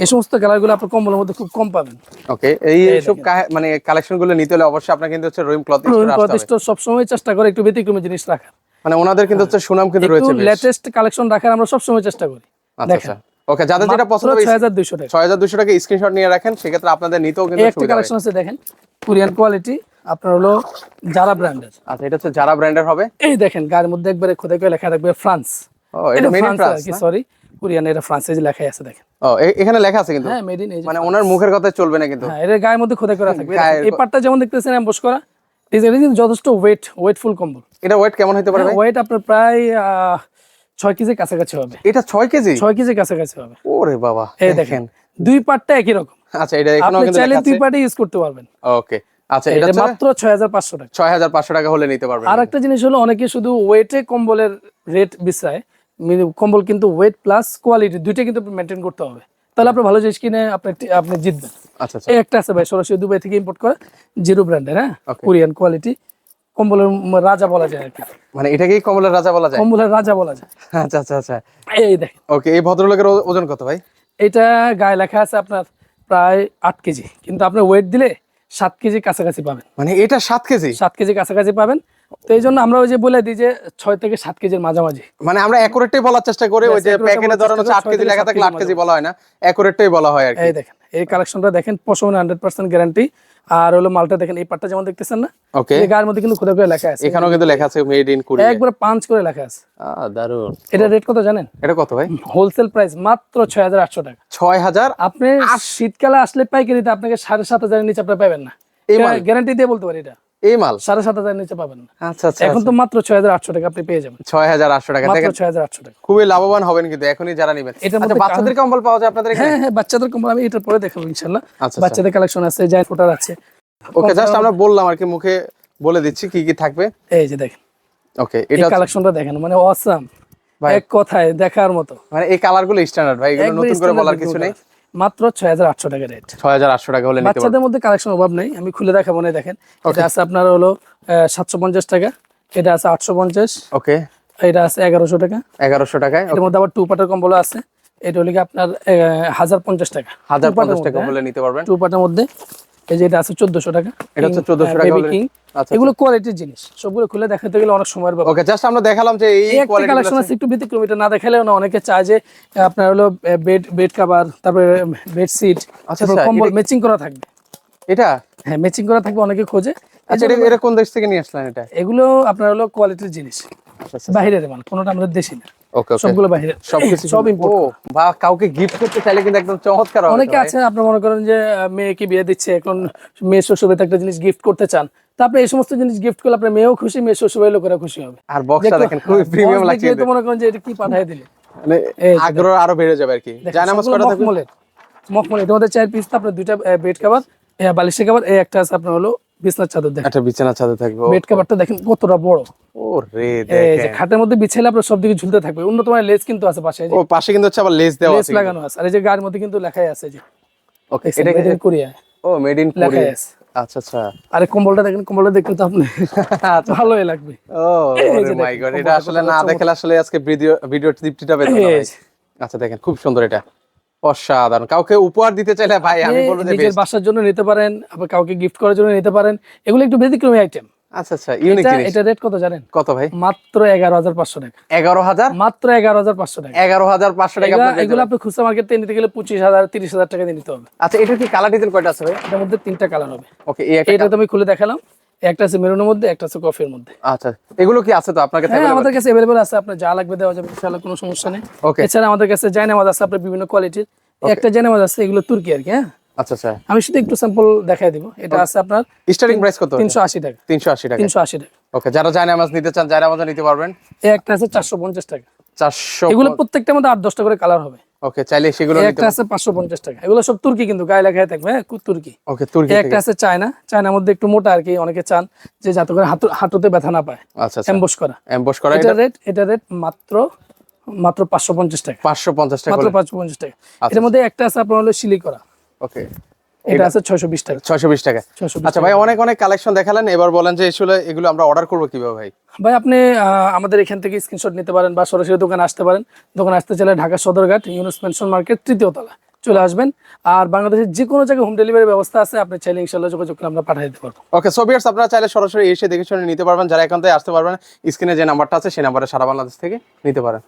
এই সমস্ত কালারগুলো আপনার কম্বলের মধ্যে খুব কম পাবেন। ওকে এই সব মানে কালেকশনগুলো নিতে হলে অবশ্যই আপনার কিন্তু হচ্ছে রহিম ক্লথ রহিম প্রতিষ্ঠা সবসময় চেষ্টা করে একটু ব্যতিক্রমী জিনিস রাখার। মানে ওনাদের কিন্তু হচ্ছে সুনাম কিন্তু রয়েছে লেটেস্ট কালেকশন রাখার আমরা সবসময় চেষ্টা করি। আচ্ছা আচ্ছা। ওকে যাদের যেটা পছন্দ হবে ছয় হাজার দুইশো টাকা। ছয় হাজার দুশো টাকা স্ক্রিনশট নিয়ে রাখেন সেক্ষেত্রে আপনাদের নিতেও কিন্তু সুবিধা হবে। কালেকশন আছে দেখেন কোরিয়ান কোয়ালিটি আপনার হলো যারা ব্র্যান্ডের আচ্ছা এটা হচ্ছে যারা ব্র্যান্ডের হবে? এই দেখেন গায়ের মধ্যে একবারে খোদাই করে লেখা থাকবে ফ্রান্স ও এটা made in France sorry Korean এটা ফ্রান্সে যে লেখাই আছে দেখেন। ও এখানে লেখা আছে কিন্তু? হ্যাঁ মেড ইন মানে ওনার মুখের কথা চলবে না কিন্তু। হ্যাঁ এটা গায়ের মধ্যে খোদাই করা থাকবে। এই পার্টটা যেমন দেখতেছেন করা। ডিজাইন যথেষ্ট ওয়েট ওয়েটফুল কম্বল। এটা ওয়েট কেমন হতে পারে? ওয়েট আপনার প্রায় আহ, ছয় কেজির কাছাকাছি হবে। এটা ছয় কেজি? ছয় কেজির কাছাকাছি হবে। ওরে বাবা এই দেখেন। দুই পার্টটা একই রকম। আচ্ছা এটা আপনি কিন্তু চাইলে দুই পার্টে ইউজ করতে পারবেন। ওকে আচ্ছা এটা মাত্র ছয় হাজার পাঁচশো টাকা। ছয় হাজার পাঁচশো টাকা হলে নিতে পারবেন। আর একটা জিনিস হলো অনেকে শুধু ওয়েটে কম্বলের রেট বিছায় কম্বল কিন্তু ওয়েট প্লাস কোয়ালিটি দুইটা কিন্তু মেনটেন করতে হবে। তাহলে আপনি ভালো জিনিস কিনে আপনি আপনি জিতবেন। আচ্ছা আচ্ছা। এই একটা আছে ভাই সরাসরি দুবাই থেকে ইম্পোর্ট করা জিরো ব্র্যান্ডের হ্যাঁ? কোরিয়ান কোয়ালিটি কম্বলের রাজা বলা যায় আর কি। মানে এটাকেই কম্বলের রাজা বলা যায়? কম্বলের রাজা বলা যায়। আচ্ছা আচ্ছা আচ্ছা। এই দেখেন ওকে এই ভদ্রলোকের ওজন কত ভাই? এটা গায়ে লেখা আছে আপনার প্রায় আট কেজি। কিন্তু আপনি ওয়েট দিলে সাত কেজি কাছাকাছি পাবেন। মানে এটা সাত কেজি? সাত কেজি কাছাকাছি পাবেন। তো এই জন্য আমরা ওই যে বলে দিই যে ছয় থেকে সাত কেজির মাঝামাঝি। মানে আমরা অ্যাকুরেটই বলার চেষ্টা করি ওই যে প্যাকেটে বলার চেষ্টা হচ্ছে আট কেজি লেখা থাকলে আট কেজি বলা হয় না বলা হয় আর কি। দেখেন এই কালেকশনটা দেখেন পশমের হান্ড্রেড পার্সেন্ট গ্যারান্টি আর হলো মালটা দেখেন এই পাটটা যেমন দেখতেছেন না ওকে এই গায়ের মধ্যে কিন্তু খোদা করে লেখা আছে। এখানেও কিন্তু লেখা আছে মেড ইন কোরিয়া একবার পাঁচ করে লেখা আছে। দারুণ এটা রেট কত জানেন? এটা কত ভাই? হোলসেল প্রাইস মাত্র ছয় হাজার আটশো টাকা। ছয় হাজার আপনি শীতকালে আসলে পাইকারিতে আপনাকে সাড়ে সাত হাজারের নিচে আপনি পাবেন না। গ্যারান্টি দিয়ে বলতে পারি এটা। এই মাল? সাড়ে সাত হাজারের নিচে পাবেন আচ্ছা আচ্ছা এখন তো মাত্র ছয় হাজার আটশো টাকা আপনি পেয়ে যাবেন। ছয় হাজার আটশো টাকা। মাত্র ছয় হাজার আটশো টাকা। খুবই লাভবান হবেন কিন্তু এখনই যারা নিবেন। এটার আচ্ছা বাচ্চাদের কম্বল পাওয়া যায় আপনাদের হ্যাঁ হ্যাঁ বাচ্চাদের কম্বল আমি এটার পরে দেখাবো ইনশাল্লাহ। আচ্ছা বাচ্চাদের কালেকশন আছে জাইন্ট ফোটার আছে। ওকে জাস্ট আমরা বললাম আর কি মুখে বলে দিচ্ছি কি কি থাকবে। এই যে দেখেন। ওকে এটা কালেকশনটা দেখেন মানে অসাম। এক কথায় দেখার মতো। মানে এই কালারগুলো স্ট্যান্ডার্ড ভাই এগুলো নতুন করে বলার কিছু নেই। মাত্র ছয় হাজার আটশো টাকা রেট ছয় হাজার আটশো টাকা হলে বাচ্চাদের মধ্যে কালেকশন অভাব নেই আমি খুলে দেখাবো না দেখেন। এটা আছে আপনার হলো সাতশো পঞ্চাশ টাকা এটা আছে আটশো পঞ্চাশ ওকে এটা আছে এগারোশো টাকা। এগারোশো টাকায় এর মধ্যে আবার টু পাটার কম্বল আছে এটা হলে আপনার হাজার পঞ্চাশ টাকা। হাজার পঞ্চাশ টাকা হলে নিতে পারবেন। টু পাটার মধ্যে এই যে এটা আছে চোদ্দশো টাকা। এটা হচ্ছে 1400 টাকা বেবি আচ্ছা, এগুলো কোয়ালিটির জিনিস। সবগুলো খুলে দেখাতে গেলে অনেক ব্যাপার। ওকে জাস্ট আমরা দেখালাম যে এই কোয়ালিটি কালেকশন আছে। একটু ব্যতিক্রম এটা না দেখালেও না অনেকে চায় যে আপনার হলো বেড বেড কাভার তারপরে বেডশিট আচ্ছা, আচ্ছা, কম্বল ম্যাচিং করা থাকবে। এটা? হ্যাঁ ম্যাচিং করা থাকবে অনেকে খোঁজে। আচ্ছা এটা এটা কোন দেশ থেকে নিয়ে আসলেন এটা? এগুলো আপনার হলো কোয়ালিটির জিনিস। আচ্ছা বাইরের মাল কোনোটা আমাদের দেশি না। ওকে ওকে সবগুলো বাইরে। সবকিছু সব কিন্তু- ইম্পোর্ট বা কাউকে গিফট করতে চাইলে কিন্তু একদম চমৎকার হবে অনেকে আছে আপনি মনে করেন যে মেয়েকে বিয়ে দিচ্ছে এখন মেয়ে শ্বশুরবাড়িতে একটা জিনিস গিফট করতে চান। তা আপনি এই সমস্ত জিনিস গিফট করলে আপনার মেয়েও খুশি মেয়ে শ্বশুরবাড়ির লোকেরা খুশি হবে। আর বক্সটা দেখেন খুবই প্রিমিয়াম লাগছে দেখলে মনে করেন যে এটা কি পাঠায় দিলে? মানে আগ্রহ আরও বেড়ে যাবে আর কি। জানামাজ থাকবে মখমল চার পিস আপনার দুইটা বেড কাভার বালিশের কাভার এই একটা আছে আপনার হলো বিছনার চাদর দেখেন। একটা বিছানা ছাদে থাকবে বেড কাভারটা দেখেন কতটা বড়। ও রে এই খাটের মধ্যে বিছাইলে আপনার সব দিকে ঝুলতে থাকবে। উন্নত মানের লেস কিন্তু আছে পাশে ও পাশে কিন্তু হচ্ছে আবার লেস দেওয়া আছে। লাগানো আছে। আর এই যে গায়ের মধ্যে কিন্তু লেখাই আছে যে। ওকে এটা made in Korea। ও মেড ইন কোরিয়া আচ্ছা আচ্ছা। আরে কম্বলটা দেখেন কম্বলটা দেখতে তো আপনি ভালোই লাগবে। ও মাই গড এটা আসলে না দেখলে আসলে আজকে ভিডিও ভিডিও তৃপ্তিটা পেতাম। আচ্ছা দেখেন খুব সুন্দর এটা। অসাধারণ। কাউকে উপহার দিতে চাইলে ভাই আমি বলব যে নিজের বাসার জন্য নিতে পারেন আবার কাউকে গিফট করার জন্য নিতে পারেন। এগুলো একটু ব্যতিক্রমী আইটেম আচ্ছা আচ্ছা ইউনিক জিনিস। এটা রেট কত জানেন? কত ভাই? মাত্র এগারো হাজার পাঁচশো টাকা। এগারো হাজার? মাত্র এগারো হাজার পাঁচশো টাকা। এগারো হাজার পাঁচশো টাকা আপনি এগুলো আপনি খুচরা মার্কেট থেকে নিতে গেলে পঁচিশ হাজার তিরিশ হাজার টাকা দিয়ে নিতে হবে। আচ্ছা এটা কি কালার ডিজাইন কয়টা আছে ভাই? এটার মধ্যে তিনটা কালার হবে। ওকে এই একটা এটা তো আমি খুলে দেখালাম। একটা আছে মেরুনের মধ্যে একটা আছে কফির মধ্যে। আচ্ছা এগুলো কি আছে তো আপনার কাছে হ্যাঁ আমাদের কাছে আছে আপনার যা লাগবে দেওয়া যাবে ইনশাআল্লাহ কোনো সমস্যা নেই। এছাড়া আমাদের কাছে জায়নামাজ আছে আপনার বিভিন্ন কোয়ালিটির একটা জায়নামাজ আছে এগুলো তুর্কি আর কি হ্যাঁ? আচ্ছা আচ্ছা। আমি শুধু একটু স্যাম্পল দেখাই দিব। এটা আছে আপনার স্টার্টিং প্রাইস কত? তিনশো আশি টাকা। তিনশো আশি টাকা। তিনশো আশি টাকা। ওকে যারা জানে নামাজ নিতে চান জায়নামাজ নিতে পারবেন। এই একটা আছে চারশো পঞ্চাশ টাকা। চারশো এগুলো প্রত্যেকটার মধ্যে আট দশটা করে কালার হবে। ওকে চাইলে সেগুলো একটা আছে পাঁচশো পঞ্চাশ টাকা। এগুলো সব তুর্কি কিন্তু গায়ে লেখা থাকবে হ্যাঁ? তুর্কি। ওকে তুর্কি একটা আছে চায়না। চায়নার মধ্যে একটু মোটা আর কি অনেকে চান যে যাতে করে হাঁটুতে ব্যথা না পায়। আচ্ছা আচ্ছা। এমবস করা। এমবস করা এটা রেট এটা রেট মাত্র মাত্র পাঁচশো পঞ্চাশ টাকা। পাঁচশো পঞ্চাশ টাকা মাত্র পাঁচশো পঞ্চাশ টাকা। আচ্ছা। এর মধ্যে একটা আছে আপনার হলো সিলি করা ওকে এটা আছে ছয়শো বিশ টাকা। ছয়শো বিশ টাকা। ছয়শো আচ্ছা ভাই অনেক অনেক কালেকশন দেখালেন। এবার বলেন যে আসলে এগুলো আমরা অর্ডার করব কীভাবে ভাই? ভাই আপনি আমাদের এখান থেকে স্ক্রিনশট নিতে পারেন বা সরাসরি দোকানে আসতে পারেন। দোকানে আসতে চাইলে ঢাকা সদরঘাট ইউনুস পেনশন মার্কেট তৃতীয় তলা। চলে আসবেন। আর বাংলাদেশের যে কোনো জায়গায় হোম ডেলিভারি ব্যবস্থা আছে আপনি চাইলে ইনশাল্লাহ যোগাযোগ করে আমরা পাঠিয়ে দিতে পারব। ওকে সো ভিউয়ার্স আপনারা চাইলে সরাসরি এসে দেখে শুনে নিতে পারবেন। যারা এখান থেকে আসতে পারবেন স্ক্রিনে যে নাম্বারটা আছে সেই নাম্বারে সারা বাংলাদেশ থেকে নিতে পারেন।